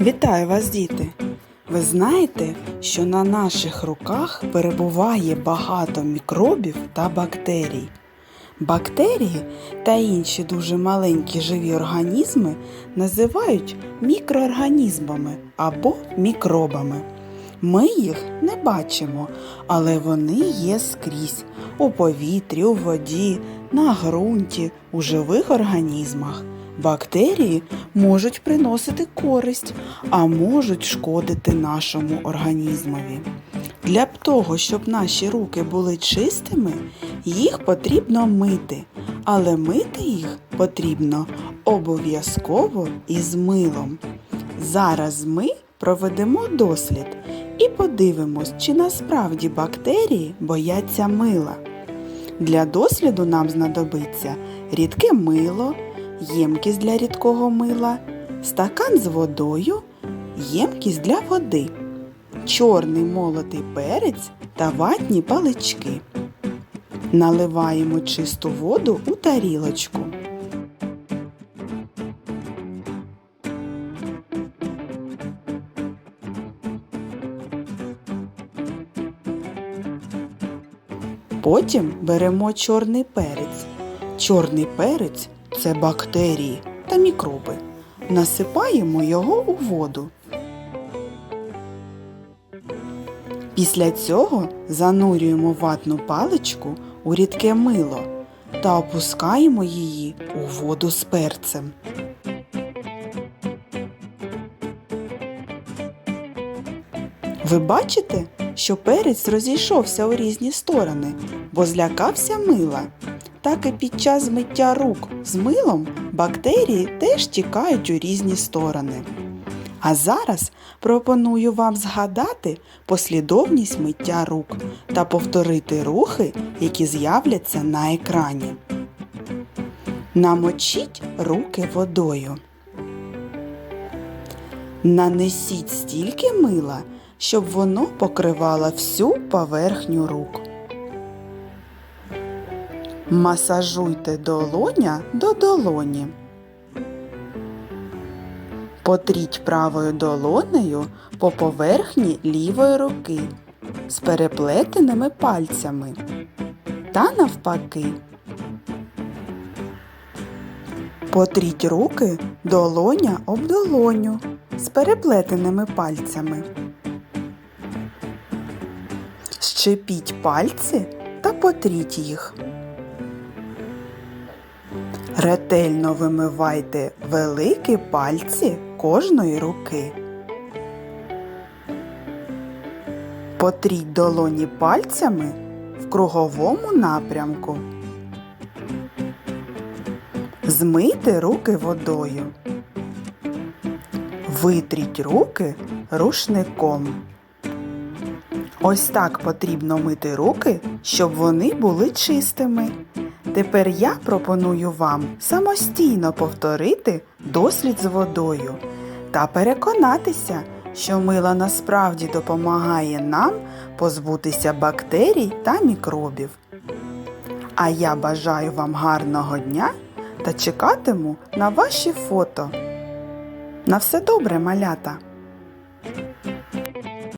Вітаю вас, діти! Ви знаєте, що на наших руках перебуває багато мікробів та бактерій. Бактерії та інші дуже маленькі живі організми називають мікроорганізмами або мікробами. Ми їх не бачимо, але вони є скрізь у повітрі, у воді, на ґрунті, у живих організмах. Бактерії можуть приносити користь, а можуть шкодити нашому організмові. Для того, щоб наші руки були чистими, їх потрібно мити, але мити їх потрібно обов'язково із милом. Зараз ми проведемо дослід і подивимось, чи насправді бактерії бояться мила. Для досліду нам знадобиться рідке мило, ємкість для рідкого мила, стакан з водою, ємкість для води, чорний молотий перець та ватні палички. Наливаємо чисту воду у тарілочку. Потім беремо чорний перець. Чорний перець це бактерії та мікроби. Насипаємо його у воду. Після цього занурюємо ватну паличку у рідке мило та опускаємо її у воду з перцем. Ви бачите, що перець розійшовся у різні сторони, бо злякався мила. Так і під час миття рук з милом бактерії теж тікають у різні сторони. А зараз пропоную вам згадати послідовність миття рук та повторити рухи, які з'являться на екрані. Намочіть руки водою. Нанесіть стільки мила, щоб воно покривало всю поверхню рук. Масажуйте долоня до долоні. Потріть правою долонею по поверхні лівої руки з переплетеними пальцями та навпаки. Потріть руки долоня об долоню з переплетеними пальцями. Щепіть пальці та потріть їх. Ретельно вимивайте великі пальці кожної руки. Потріть долоні пальцями в круговому напрямку. Змийте руки водою. Витріть руки рушником. Ось так потрібно мити руки, щоб вони були чистими. Тепер я пропоную вам самостійно повторити дослід з водою та переконатися, що мило насправді допомагає нам позбутися бактерій та мікробів. А я бажаю вам гарного дня та чекатиму на ваші фото. На все добре, малята!